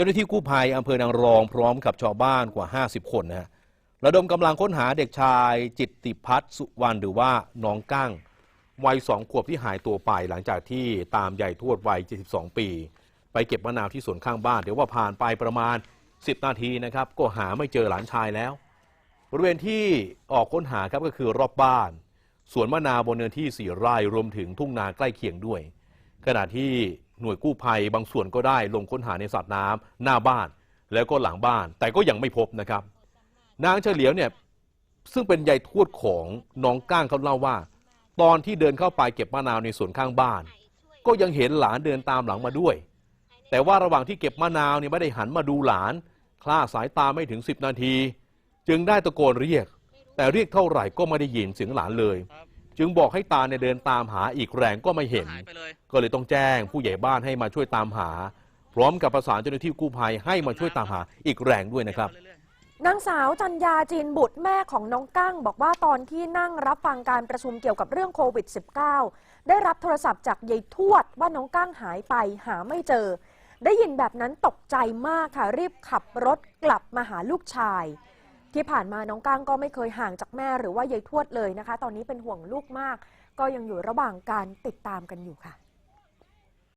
จ้าหน้าที่กู้ภัยอำเภอนางรองพร้อมกับชาวบ้านกว่า 50 คนนะฮะระดมกำลังค้นหาเด็กชายจิตติพัฒน์สุวรรณหรือว่าน้องกั้งวัยสองขวบที่หายตัวไปหลังจากที่ตามยายทวดวัย 72 ปี ไปเก็บมะนาวที่สวนข้างบ้าน เดี๋ยวว่าผ่านไปประมาณ 10 นาทีนะครับ ก็หาไม่เจอหลานชายแล้ว บริเวณที่ออกค้นหาครับก็คือรอบบ้าน สวนมะนาวบนเนื้อที่ 4 ไร่รวมถึงทุ่งนาใกล้เคียงด้วย ขณะที่ หน่วยกู้ภัยบางส่วนก็ได้ลงค้นหาในสระน้ำหน้าบ้าน แล้วก็หลังบ้าน แต่ก็ยังไม่พบนะครับ นางเฉลียวเนี่ยซึ่งเป็นยายทวดของน้องก้างเขาเล่าว่า ตอนที่เดินเข้าไปเก็บมะนาวในสวนข้างบ้าน ก็ยังเห็นหลานเดินตามหลังมาด้วย แต่ว่าระหว่างที่เก็บมะนาวเนี่ยไม่ได้หันมาดูหลาน คลาดสายตาไม่ถึง 10 นาที จึงได้ตะโกนเรียก แต่เรียกเท่าไหร่ก็ไม่ได้ยินเสียงหลานเลย จึงบอกให้ตาเนี่ยเดินตามหาอีกแรงก็ไม่เห็นหายไปเลยก็เลยต้องแจ้งผู้ใหญ่บ้านให้มาช่วยตามหา พร้อมกับประสานเจ้าหน้าที่กู้ภัยให้มาช่วยตามหาอีกแรงด้วยนะครับนางสาวจันยาจีนบุตรแม่ของน้องกั้ง บอกว่าตอนที่นั่งรับฟังการประชุมเกี่ยวกับเรื่องโควิด -19 ได้รับโทรศัพท์จากยายทวดว่าน้องกั้งหายไปหาไม่เจอ ได้ยินแบบนั้นตกใจมากค่ะรีบขับรถกลับมาหาลูกชาย ที่ผ่านมาน้องก้างก็ไม่เคยห่างจากแม่หรือว่ายายทวดเลยนะคะ ตอนนี้เป็นห่วงลูกมาก ก็ยังอยู่ระหว่างการติดตามกันอยู่ค่ะ